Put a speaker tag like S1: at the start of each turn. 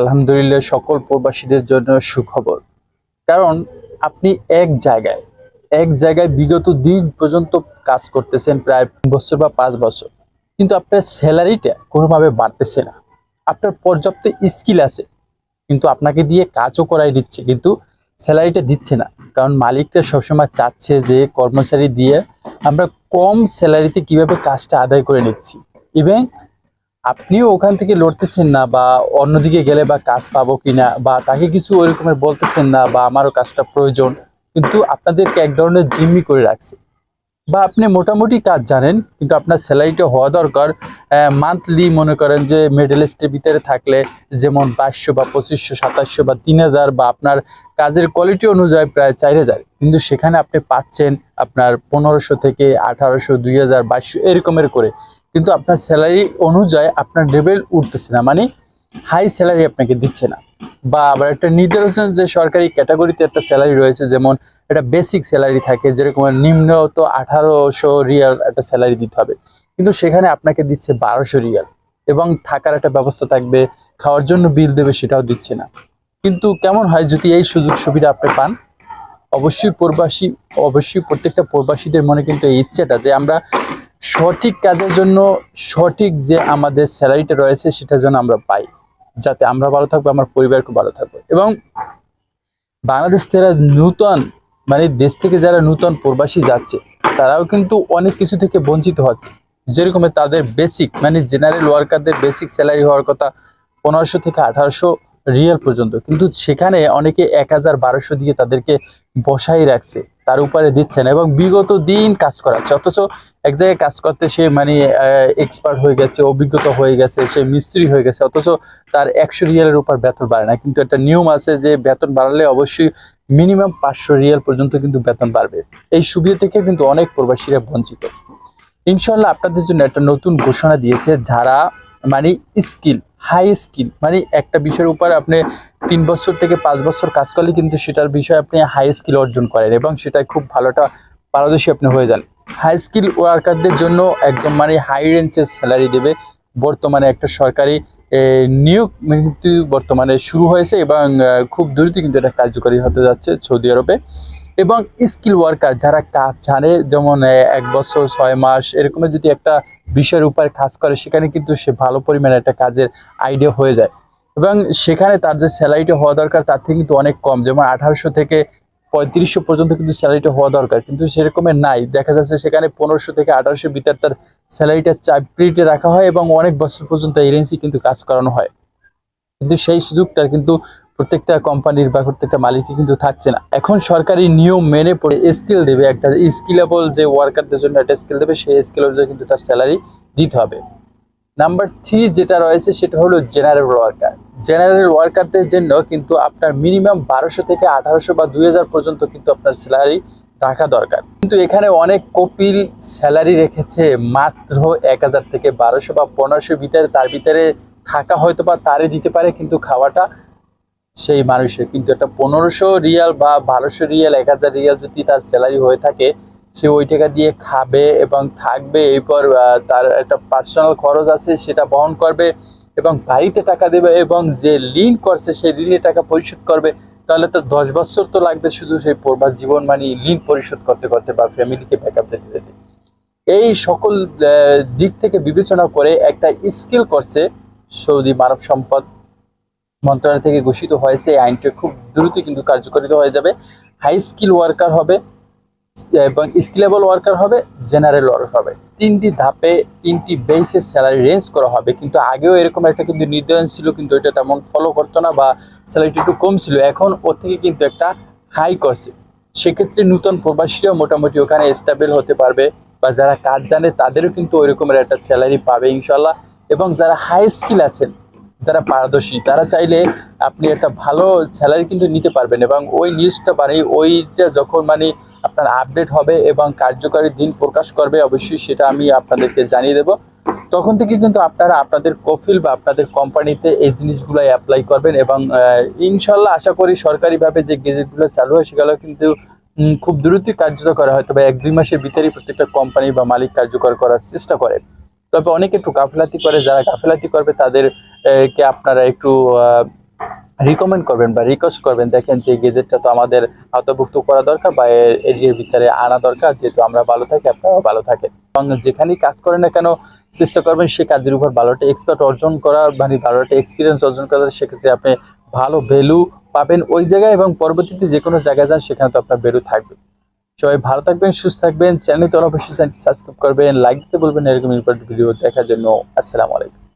S1: আলহামদুলিল্লাহ সকল প্রবাসীদের জন্য সুখবর। কারণ আপনি এক জায়গায় এক জায়গায় বিগত দিন পর্যন্ত কাজ করতেছেন প্রায় বছর বা পাঁচ বছর। কিন্তু আপনার স্যালারিটা কোনোভাবে বাড়তেছে না। আপনার পর্যাপ্ত স্কিল আছে, কিন্তু আপনাকে দিয়ে কাজও করাই দিচ্ছে, কিন্তু স্যালারিটা দিচ্ছে না। কারণ মালিকটা সবসময় চাচ্ছে যে কর্মচারী দিয়ে আমরা কম স্যালারিতে কীভাবে কাজটা আদায় করে নিচ্ছি। ইভেন আপনিও ওখান থেকে লড়তেছেন না বা অন্যদিকে গেলে বা কাজ পাবো কিনা বা তাকে কিছু ওই রকমের বলতেছেন না বা আমারও কাজটা প্রয়োজন, কিন্তু আপনাদেরকে এক ধরনের জিম্মি করে রাখছে। বা আপনি মোটামুটি কাজ জানেন, কিন্তু আপনার স্যালারিটা হওয়া দরকার মান্থলি মনে করেন যে মিডল লিস্টের ভিতরে থাকলে যেমন বাইশশো বা পঁচিশশো, সাতাশশো বা তিন হাজার বা আপনার কাজের কোয়ালিটি অনুযায়ী প্রায় চার হাজার। কিন্তু সেখানে আপনি পাচ্ছেন আপনার পনেরোশো থেকে আঠারোশো, দুই হাজার, বাইশশো, এরকমের করে। কিন্তু আপনার স্যালারি অনুযায়ী আপনার লেভেল উঠতেছে না। মানে হাই স্যালারি আপনাকে দিচ্ছে না। বা আবার একটা নির্ধারণ যে সরকারি ক্যাটাগরিতে একটা স্যালারি রয়েছে, যেমন একটা বেসিক স্যালারি থাকে, যেরকম নিম্নত আঠারোশো রিয়াল একটা স্যালারি দিতে হবে। কিন্তু সেখানে আপনাকে দিচ্ছে বারোশো রিয়াল এবং থাকার একটা ব্যবস্থা থাকবে, খাওয়ার জন্য বিল দেবে সেটাও দিচ্ছে না। কিন্তু কেমন হয় যদি এই সুযোগ সুবিধা আপনি পান? অবশ্যই প্রবাসী, অবশ্যই প্রত্যেকটা প্রবাসীদের মনে কিন্তু এই ইচ্ছেটা যে আমরা সঠিক কাজের জন্য সঠিক যে আমাদের স্যালারিটা রয়েছে সেটা যেন আমরা পাই, যাতে আমরা ভালো থাকব, আমার পরিবারকে ভালো থাকব। এবং বাংলাদেশ থেকে নূতন মানে দেশ থেকে যারা নূতন প্রবাসী যাচ্ছে, তারাও কিন্তু অনেক কিছু থেকে বঞ্চিত হচ্ছে। যেরকম তাদের বেসিক মানে জেনারেল ওয়ার্কারদের বেসিক স্যালারি হওয়ার কথা পনেরোশো থেকে আঠারোশো রিয়াল পর্যন্ত। কিন্তু সেখানে অনেকে এক হাজার বারোশো দিয়ে তাদেরকে বসাই রাখছে। তার উপরে দিচ্ছে না এবং বিগত দিন কাজ করাচ্ছে। অথচ এক জায়গায় কাজ করতে সে মানে এক্সপার্ট হয়ে গেছে, অভিজ্ঞতা হয়ে গেছে, সে মিস্ত্রি হয়ে গেছে, অথচ তার একশো রিয়ালের উপর বেতন বাড়ে না। কিন্তু একটা নিয়ম আছে যে বেতন বাড়ালে অবশ্যই মিনিমাম পাঁচশো রিয়াল পর্যন্ত কিন্তু বেতন বাড়বে। এই সুবিধা থেকে কিন্তু অনেক প্রবাসীরা বঞ্চিত। ইনশাল্লাহ আপনাদের জন্য একটা নতুন ঘোষণা দিয়েছে যারা মানে স্কিল। High skill. মানে একটা বিষয়ের উপর আপনি তিন বছর থেকে পাঁচ বছর কাজ করলে কিন্তু সেটার বিষয়ে আপনি হাই স্কিল অর্জন করেন এবং সেটা খুব ভালোটা পারদর্শী আপনি হয়ে যান। হাই স্কিল ওয়ার্কারদের জন্য একদম মানে হাই রেঞ্জের স্যালারি দেবে। বর্তমানে একটা সরকারি নিয়োগ কিন্তু বর্তমানে শুরু হয়েছে এবং খুব দ্রুত কিন্তু এটা কার্যকরী হতে যাচ্ছে সৌদি আরবে। এবং স্কিল ওয়ার্কার যারা কাজ জানে, যেমন এক বছর, ছয় মাস, এরকমের যদি একটা বিষয়ের উপর কাজ করে, সেখানে কিন্তু সে ভালো পরিমাণে একটা কাজের আইডিয়া হয়ে যায়। এবং সেখানে তার যে স্যালারিটা হওয়া দরকার, তার থেকে কিন্তু অনেক কম। যেমন, আঠারোশো থেকে পঁয়ত্রিশশো পর্যন্ত কিন্তু স্যালারিটা হওয়া দরকার। কিন্তু সেরকমের নাই। দেখা যাচ্ছে সেখানে পনেরোশো থেকে আঠারোশো ভিতর তার স্যালারিটা চাকরিতে রাখা হয় এবং অনেক বছর পর্যন্ত রেঞ্জে কিন্তু কাজ করানো হয়। কিন্তু সেই সুযোগটা কিন্তু প্রত্যেকটা কোম্পানির বা প্রত্যেকটা মালিকই কিন্তু থাকছে না। এখন সরকারি নিয়ম মেনে পড়ে স্কিল দেবে, একটা স্কিলেবল যে ওয়ার্কারদের জন্য একটা স্কিল দেবে, সেই স্কিল অনুযায়ী কিন্তু তার স্যালারি দিতে হবে। নাম্বার থ্রি যেটা রয়েছে সেটা হলো জেনারেল ওয়ার্কার জেনারেল ওয়ার্কারদের জন্য কিন্তু আপনার মিনিমাম বারোশো থেকে আঠারোশো বা দুই হাজার পর্যন্ত কিন্তু আপনার স্যালারি রাখা দরকার। কিন্তু এখানে অনেক কপিল স্যালারি রেখেছে মাত্র এক হাজার থেকে বারোশো বা পনেরোশো ভিতরে, তার ভিতরে থাকা হয়তো বা তারই দিতে পারে, কিন্তু খাওয়াটা সেই মানুষের। কিন্তু একটা পনেরোশো রিয়াল বা বারোশো রিয়াল, এক হাজার রিয়াল যদি তার স্যালারি হয়ে থাকে, সে ওই টাকা দিয়ে খাবে এবং থাকবে। এরপর তার একটা পার্সোনাল খরচ আছে, সেটা বহন করবে এবং বাড়িতে টাকা দেবে এবং যে ঋণ করছে, সেই ঋণের টাকা পরিশোধ করবে। তাহলে তো দশ বছর তো লাগবে শুধু সেই প্রবাস জীবন মানে ঋণ পরিশোধ করতে করতে বা ফ্যামিলিকে ব্যাক আপ দিতে দিতে। এই সকল দিক থেকে বিবেচনা করে একটা স্কিল করছে সৌদি মানব সম্পদ মন্ত্রণালয় থেকে ঘোষিত হয়েছে, এই আইনটা খুব দ্রুত কিন্তু কার্যকরিত হয়ে যাবে। হাই স্কিল ওয়ার্কার হবে, এবং স্কিলেবল ওয়ার্কার হবে জেনারেল ওয়ার্কার হবে। তিনটি ধাপে তিনটি বেসের স্যালারি রেঞ্জ করা হবে, কিন্তু আগেও এরকম একটা কিন্তু নির্ধারণ ছিল, কিন্তু এটা তেমন ফলো করতো না বা স্যালারিটা একটু কম ছিল। এখন ওর থেকে কিন্তু একটা হাই করছে। সেক্ষেত্রে নূতন প্রবাসীরাও মোটামুটি ওখানে স্টেবল হতে পারবে, বা যারা কাজ জানে তাদেরও কিন্তু ওই রকমের একটা স্যালারি পাবে ইনশাল্লাহ এবং যারা হাই স্কিল আছেন যারা পারদর্শী, তারা চাইলে আপনি একটা ভালো স্যালারি কিন্তু নিতে পারবেন এবং ওই নিউজটা মানে ওইটা যখন মানে আপনার আপডেট হবে এবং কার্যকারী দিন প্রকাশ করবে, অবশ্যই সেটা আমি আপনাদেরকে জানিয়ে দেব। তখন থেকে কিন্তু আপনারা আপনাদের কফিল বা আপনাদের কোম্পানিতে এই জিনিসগুলো অ্যাপ্লাই করবেন এবং ইনশাল্লাহ আশা করি সরকারিভাবে যে গেজেটগুলো চালু হয় সেগুলো কিন্তু খুব দ্রুতই কার্যকর করা হয়। তবে এক দুই মাসের ভিতরেই প্রত্যেকটা কোম্পানি বা মালিক কার্যকর করার চেষ্টা করে তবে অনেকে একটু গাফিলাতি করে, যারা গাফিলাতি করবে তাদের কে আপনারা একটু রিকমেন্ড করবেন বা রিকোয়েস্ট করবেন। দেখেন যে গেজেটটা তো আমাদের আওতাভুক্ত করা দরকার বা এর এরিয়ার ভিতরে আনা দরকার, যেহেতু আমরা ভালো থাকি, আপনারাও ভালো থাকেন। এবং যেখানেই কাজ করেন না কেন, চেষ্টা করবেন সেই কাজের উপর ভালো একটা এক্সপার্ট অর্জন করার মানে ভালো একটা এক্সপিরিয়েন্স অর্জন করার, সেক্ষেত্রে আপনি ভালো ভ্যালু পাবেন ওই জায়গায় এবং পরবর্তীতে যে কোনো জায়গায় যান, সেখানে তো আপনার ভ্যালু থাকবে। সবাই ভালো থাকবেন, সুস্থ থাকবেন চ্যানেল তো অবশ্যই সাবস্ক্রাইব করবেন লাইক দিতে বলবেন এরকম ইম্পর্টেন্ট ভিডিও দেখার জন্য। আসসালামু আলাইকুম।